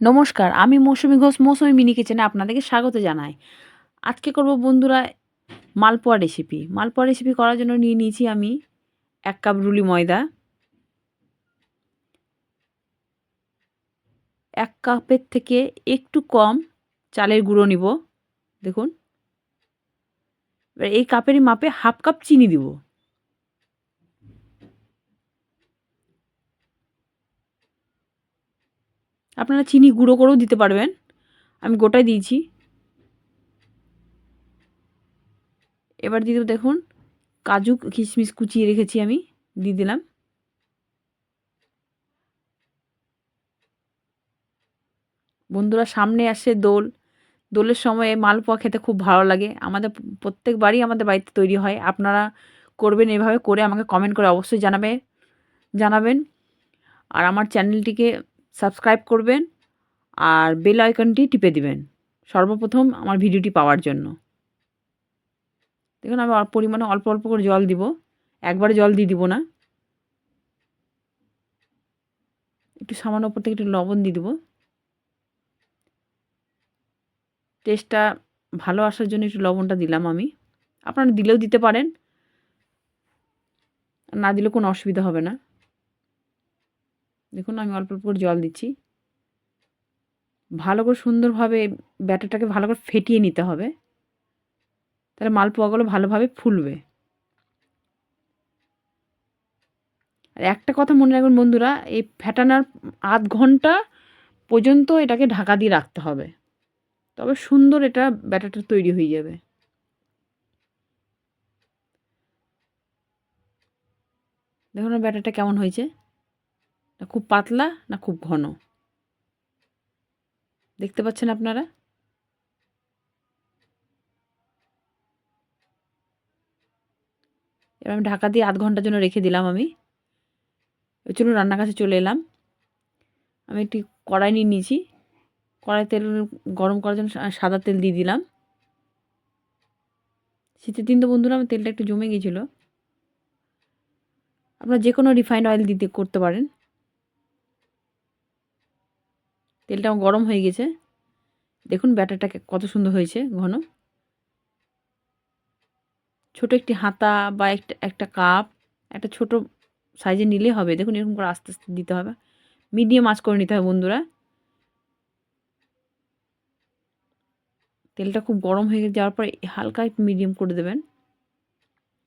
নমস্কার, আমি মৌসুমি ঘোষ, মৌসুমি মিনি কিচেনে আপনাদেরকে স্বাগত জানাই। আজকে করব বন্ধুরা মালপোয়া রেসিপি মালপোয়া রেসিপি করার জন্য নিয়ে নিয়েছি আমি এক কাপ রুলি ময়দা, এক কাপের থেকে একটু কম চালের গুঁড়ো নিব, দেখুন। এই কাপেরই মাপে হাফ কাপ চিনি দিব। আপনারা চিনি গুঁড়ো করেও দিতে পারবেন। আমি গোটাই দিয়েছি। এবার দিয়ে দেখুন, কাজু কিশমিশ কুচিয়ে রেখেছি আমি, দিয়ে দিলাম। বন্ধুরা, সামনে আসে দোল। দোলের সময় মালপোয়া খেতে খুব ভালো লাগে। আমাদের প্রত্যেকবারই আমাদের বাড়িতে তৈরি হয়। আপনারা করবেন এভাবে করে আমাকে কমেন্ট করে অবশ্যই জানাবে জানাবেন। আর আমার চ্যানেলটিকে সাবস্ক্রাইব করবেন আর বেল আইকনটি টিপে দিবেন। সর্বপ্রথম আমার ভিডিওটি পাওয়ার জন্য। দেখুন, আমি পরিমাণে অল্প অল্প করে জল দিব। একবারে জল দিয়ে দিব না। একটু সামান্য ওপর থেকে একটু লবণ দিয়ে দেবো। টেস্টটা ভালো আসার জন্য একটু লবণটা দিলাম আমি। আপনারা দিলেও দিতে পারেন। না দিলে কোনো অসুবিধা হবে না। দেখুন, আমি অল্প অল্প করে জল দিচ্ছি। ভালো করে সুন্দরভাবে ব্যাটারটাকে ভালো করে ফেটিয়ে নিতে হবে। তাহলে মালপোয়াগুলো ভালোভাবে ফুলবে। আর একটা কথা মনে রাখবেন বন্ধুরা, এই ফ্যাটানার আধ ঘণ্টা পর্যন্ত এটাকে ঢাকা দিয়ে রাখতে হবে। তবে সুন্দর এটা ব্যাটারটা তৈরি হয়ে যাবে। দেখুন ব্যাটারটা কেমন হয়েছে। না খুব পাতলা, না খুব ঘন। দেখতে পাচ্ছেন আপনারা? এবার আমি ঢাকা দিয়ে আধ ঘণ্টার জন্য রেখে দিলাম আমি। ওই চলুন রান্নার কাছে চলে এলাম। আমি একটি কড়াই নিয়ে নিয়েছি। কড়াই তেল গরম করার জন্য সাদা তেল দিয়ে দিলাম। শীতের দিন তো বন্ধুরা, আমার তেলটা একটু জমে গিয়েছিল আপনারা যে কোনো রিফাইন্ড অয়েল দিতে, করতে পারেন। তেলটা গরম হয়ে গেছে। দেখুন ব্যাটারটা কত সুন্দর হয়েছে, ঘন। ছোট একটি হাতা বা একটা একটা কাপ, একটা ছোট সাইজে নিলে হবে। দেখুন এরকম করে আস্তে আস্তে দিতে হবে। মিডিয়াম আঁচ করে নিতে হবে বন্ধুরা। তেলটা খুব গরম হয়ে গেছে, যাওয়ার পরে হালকা একটু মিডিয়াম করে দেবেন।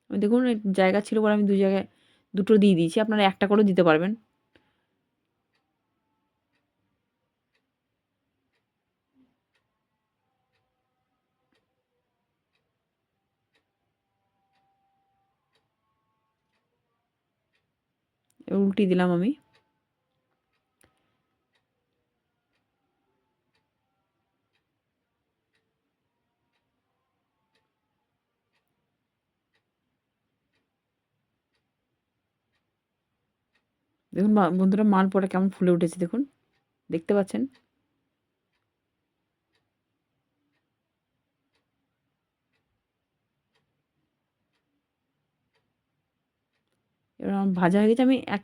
দেখুন, জায়গা ছিল বলে আমি দু জায়গায়, দুটো দিয়ে দিয়েছি। আপনারা একটা করেও দিতে পারবেন। উল্টি দিলাম আমি। দেখুন বন্ধুরা মালপোয়াটা কেমন ফুলে উঠেছে দেখুন। দেখতে পাচ্ছেন? এবার ভাজা হয়ে গেছে, আমি এক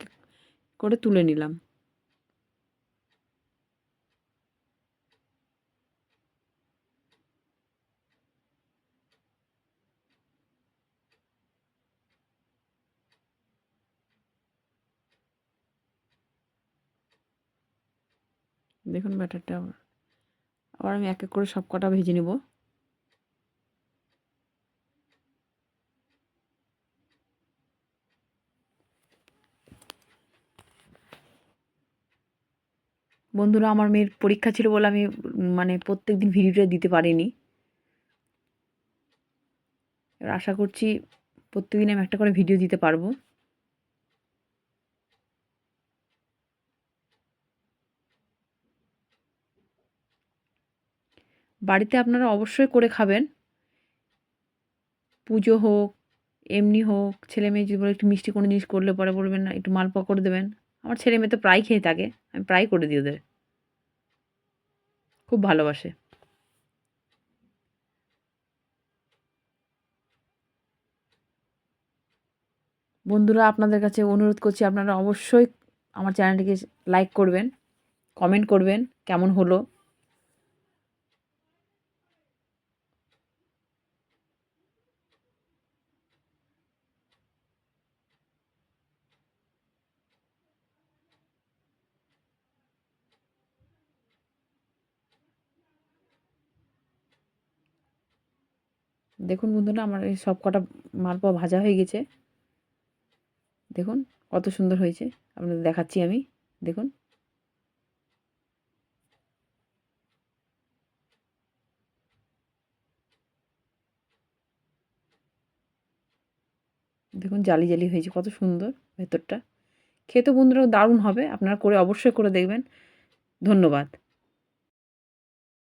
করে তুলে নিলাম। দেখুন ব্যাটারটা আবার আমি এক এক করে সব কটা ভেজে নেব। বন্ধুরা, আমার মেয়ের পরীক্ষা ছিল বলে আমি মানে প্রত্যেক দিন ভিডিওটা দিতে পারিনি। আশা করছি প্রত্যেকদিন আমি একটা করে ভিডিও দিতে পারব। বাড়িতে আপনারা অবশ্যই করে খাবেন। পুজো হোক, এমনি হোক, ছেলে মেয়ে যদি বলে একটু মিষ্টি কোনো জিনিস করলে পরে বলবেন না, একটু মালপোয়া করে দেবেন। আমার ছেলে মেয়ে তো প্রায় খেয়ে থাকে, আমি প্রায় করে দিই ওদের। খুব ভালোবাসে। বন্ধুরা, আপনাদের কাছে অনুরোধ করছি, আপনারা অবশ্যই আমার চ্যানেলটিকে লাইক করবেন, কমেন্ট করবেন, কেমন হলো? দেখুন বন্ধুরা, আমার এই সব কটা মালপোয়া ভাজা হয়ে গেছে। দেখুন কত সুন্দর হয়েছে। আপনাদের দেখাচ্ছি আমি। দেখুন। দেখুন জালি জালি হয়েছে, কত সুন্দর ভেতরটা। খেতে বন্ধুরা দারুণ হবে, আপনারা করে অবশ্যই করে দেখবেন। ধন্যবাদ।